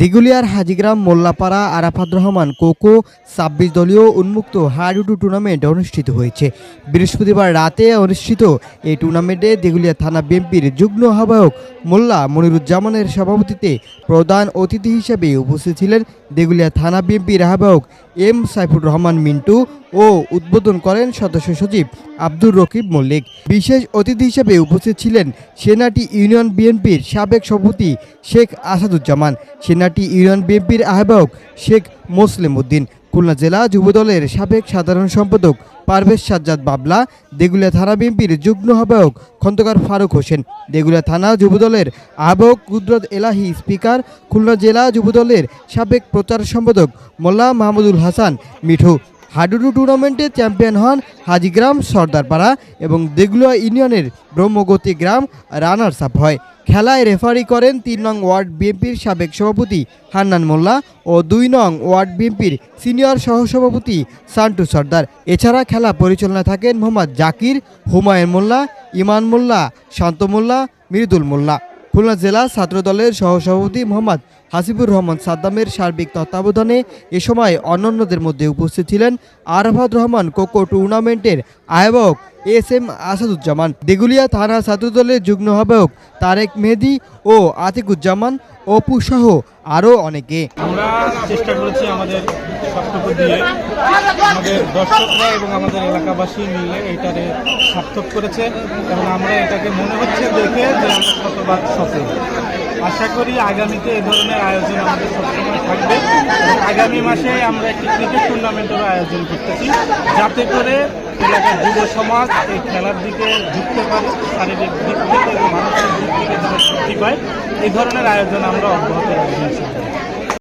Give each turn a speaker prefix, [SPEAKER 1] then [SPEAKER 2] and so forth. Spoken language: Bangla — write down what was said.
[SPEAKER 1] দিগুলিয়ার হাজিগ্রাম, মোল্লাপাড়া, আরাফাত রহমান, কোকো, ছাব্বিশ দলীয় উন্মুক্ত হাডুডু টুর্নামেন্ট অনুষ্ঠিত হয়েছে। বৃহস্পতিবার রাতে অনুষ্ঠিত এই টুর্নামেন্টে দিগুলিয়া থানা বিএনপির যুগ্ম আহ্বায়ক মোল্লা মনিরুজ্জামানের সভাপতিতে প্রধান অতিথি হিসেবে উপস্থিত ছিলেন দেগুলিয়া থানা বিএনপির আহ্বায়ক এম সাইফুর রহমান মিন্টু ও উদ্বোধন করেন সদস্য সচিব আব্দুর রকিব মল্লিক। বিশেষ অতিথি হিসেবে উপস্থিত ছিলেন সেনাটি ইউনিয়ন বিএনপির সাবেক সভাপতি শেখ আসাদুজ্জামান, সেনাটি ইউনিয়ন বিএনপির আহ্বায়ক শেখ মোসলেম উদ্দিন, খুলনা জেলা যুবদলের সাবেক সাধারণ সম্পাদক পারভেজ সাজ্জাদ বাবলা, দেগুলিয়া থানা বিএনপির যুগ্ম আহ্বায়ক খন্দকার ফারুক হোসেন, দেগুলিয়া থানা যুবদলের আহ্বায়ক কুদরত এলাহি স্পিকার, খুলনা জেলা যুবদলের সাবেক প্রচার সম্পাদক মোল্লা মাহমুদুল হাসান, মিঠু হাডুডু টুর্নামেন্টে চ্যাম্পিয়ন হন হাজিগ্রাম সর্দারপাড়া এবং দেগুলিয়া ইউনিয়নের ব্রহ্মগতি গ্রাম রানার্স আপ হয়। খেলায় রেফারি করেন তিন নং ওয়ার্ড বিএনপির সাবেক সভাপতি হান্নান মোল্লা ও দুই নং ওয়ার্ড বিএনপির সিনিয়র সহসভাপতি সান্টু সর্দার। এছাড়া খেলা পরিচালনা থাকেন মোহাম্মদ জাকির, হুমায়ুন মোল্লা, ইমান মোল্লা, শান্ত মোল্লা, মৃদুল মোল্লা। খুলনা জেলা ছাত্রদলের সহসভাপতি মোহাম্মদ হাসিবুর রহমান সাদ্দামের সার্বিক তত্ত্বাবধানে এ সময় অন্যান্যদের মধ্যে উপস্থিত ছিলেন আরাফাত রহমান কোকো টুর্নামেন্টের আহ্বায়ক এস এম আসাদুজ্জামান, দেগুলিয়া থানা ছাত্রদলের যুগ্ম আহ্বায়ক তারেক মেহেদি ও আতিকুজ্জামান, অপু সহ আরও অনেকে।
[SPEAKER 2] আমরা চেষ্টা করেছি আমাদের সবটুকু দিয়ে আমাদের দর্শকরা এবং আমাদের এলাকাবাসী মিলে এইটারে সার্থক করেছে। এবং আমরা এটাকে মনে হচ্ছে দেখে যে আমরা শতভাগ সফল। আশা করি আগামীতে এই ধরনের আয়োজন আমাদের সবসময় থাকবে আগামী মাসে আমরা একটি ক্রিকেট টুর্নামেন্টেরও আয়োজন করতেছি, যাতে করে এলাকার যুব সমাজ এই খেলার দিকে ঝুঁকতে পারে শারীরিক দিক থেকে এবং মানসিক দিক থেকে যেন শক্তি পায় এই ধরনের আয়োজন আমরা অব্যাহত ইনশাআল্লাহ।